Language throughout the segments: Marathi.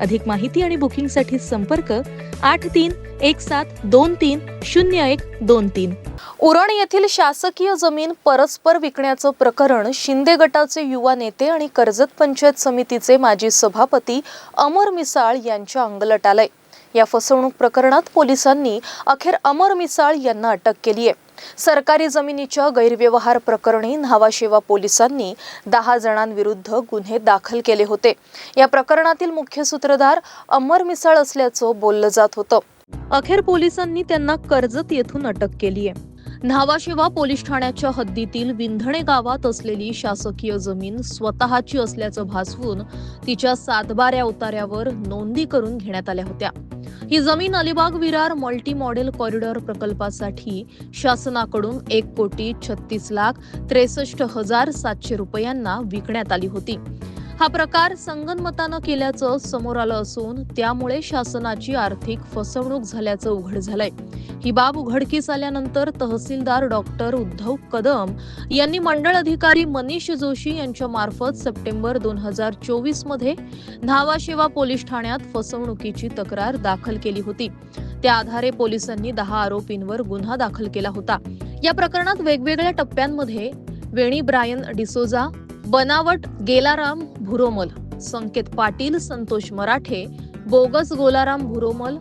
अधिक माहिती आणि बुकिंगसाठी संपर्क आठ तीन एक सात दोन तीन शून्य एक दोन तीन. उरण येथील शासकीय जमीन परस्पर विकण्याचं प्रकरण शिंदे गटाचे युवा नेते आणि कर्जत पंचायत समितीचे माजी सभापती अमर मिसाळ यांच्या अंगलट आलंय या फसवणूक प्रकरणात पोलिसांनी अखेर अमर मिसाळ यांना अटक केली आहे सरकारी जमिनीच्या गैरव्यवहार प्रकरणी न्हावाशेवा पोलिसांनी दहा जणांविरुद्ध गुन्हे दाखल केले होते. या प्रकरणातील मुख्य सूत्रधार अमर मिसाळ असल्याचं बोललं जात होतं. अखेर पोलिसांनी त्यांना कर्जत येथून अटक केली आहे. न्हावाशेवा पोलीस ठाण्याच्या हद्दीतील विंधणे गावात असलेली शासकीय जमीन स्वतःची असल्याचं भासवून तिच्या सातबाऱ्या उतार्यावर नोंदी करून घेण्यात आल्या होत्या. ही जमीन Alibag Virar multi modal corridor प्रकल्पासाठी शासनाकडून एक कोटी छत्तीस लाख त्रेसष्ट हजार सातशे रुपयांना विकण्यात आली होती. हा प्रकार संगनमतानं केल्याचं समोर आलं असून त्यामुळे शासनाची आर्थिक फसवणूक झाल्याचं उघड झालंय. ही बाब उघडकीस आल्यानंतर तहसीलदार डॉक्टर उद्धव कदम यांनी मंडळ अधिकारी मनीष जोशी यांच्या मार्फत सप्टेंबर दोन हजार चोवीसमध्ये न्हावाशेवा पोलीस ठाण्यात फसवणुकीची तक्रार दाखल केली होती. त्या आधारे पोलिसांनी दहा आरोपींवर गुन्हा दाखल केला होता. या प्रकरणात वेगवेगळ्या टप्प्यांमध्ये वेणी ब्रायन डिसोजा बनावट गेलाराम भुरोमल संकेत पाटील संतोष मराठे बोगस गोलाराम भुरोमल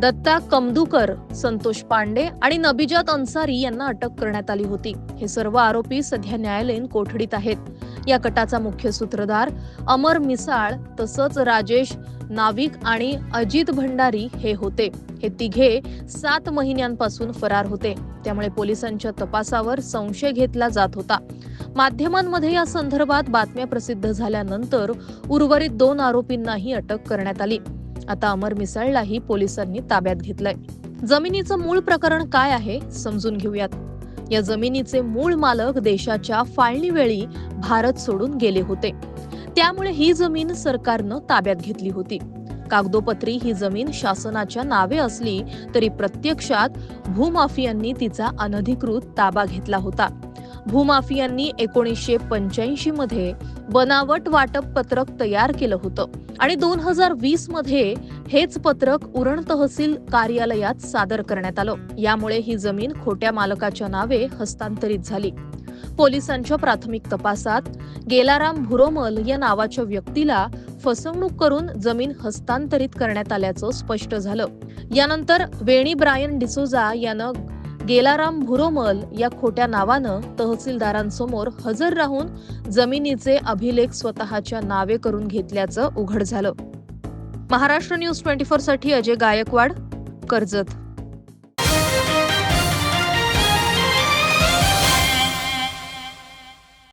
दत्ता कमदुकर संतोष पांडे आणि नबीजात अन्सारी यांना अटक करण्यात आली होती. हे सर्व आरोपी सध्या न्यायालयीन कोठडीत आहेत. या कटाचा मुख्य सूत्रधार अमर मिसाळ तसंच राजेश नाविक आणि अजित भंडारी हे होते. हे तिघे सात महिन्यांपासून फरार होते. त्यामुळे पोलिसांच्या तपासावर संशय घेतला जात होता. माध्यमांमध्ये या संदर्भात बातम्या प्रसिद्ध झाल्यानंतर उर्वरित दोन आरोपींनाही अटक करण्यात आली. आता अमर मिसाळलाही पोलिसांनी ताब्यात घेतलंय. जमिनीचं मूळ प्रकरण काय आहे समजून घेऊयात. या जमिनीचे मूळ मालक देशाच्या फाळणीवेळी भारत सोडून गेले होते. त्यामुळे ही जमीन सरकारनं ताब्यात घेतली होती. कागदोपत्री ही जमीन शासनाच्या नावे असली तरी प्रत्यक्षात भूमाफियांनी तिचा अनधिकृत ताबा घेतला होता. भूमाफियांनी एकोणीसशे पंच्याऐंशी मध्ये बनावट वाटप पत्रक तयार केलं होतं आणि दोन हजार वीसमध्ये हेच पत्रक उरण तहसील कार्यालयात सादर करण्यात आलं. यामुळे ही जमीन खोट्या मालकाच्या नावे हस्तांतरित झाली. पोलिसांच्या प्राथमिक तपासात गेलाराम भुरोमल या नावाच्या व्यक्तीला फसवणूक करून जमीन हस्तांतरित करण्यात आल्याचं स्पष्ट झालं. यानंतर वेणी ब्रायन डिसोजा यानं गेलाराम भुरोमल या खोट्या नावानं तहसीलदारांसमोर हजर राहून जमिनीचे अभिलेख स्वतःच्या नावे करून घेतल्याचं उघड झालं. महाराष्ट्र न्यूज ट्वेंटी फोरसाठी अजय गायकवाड कर्जत.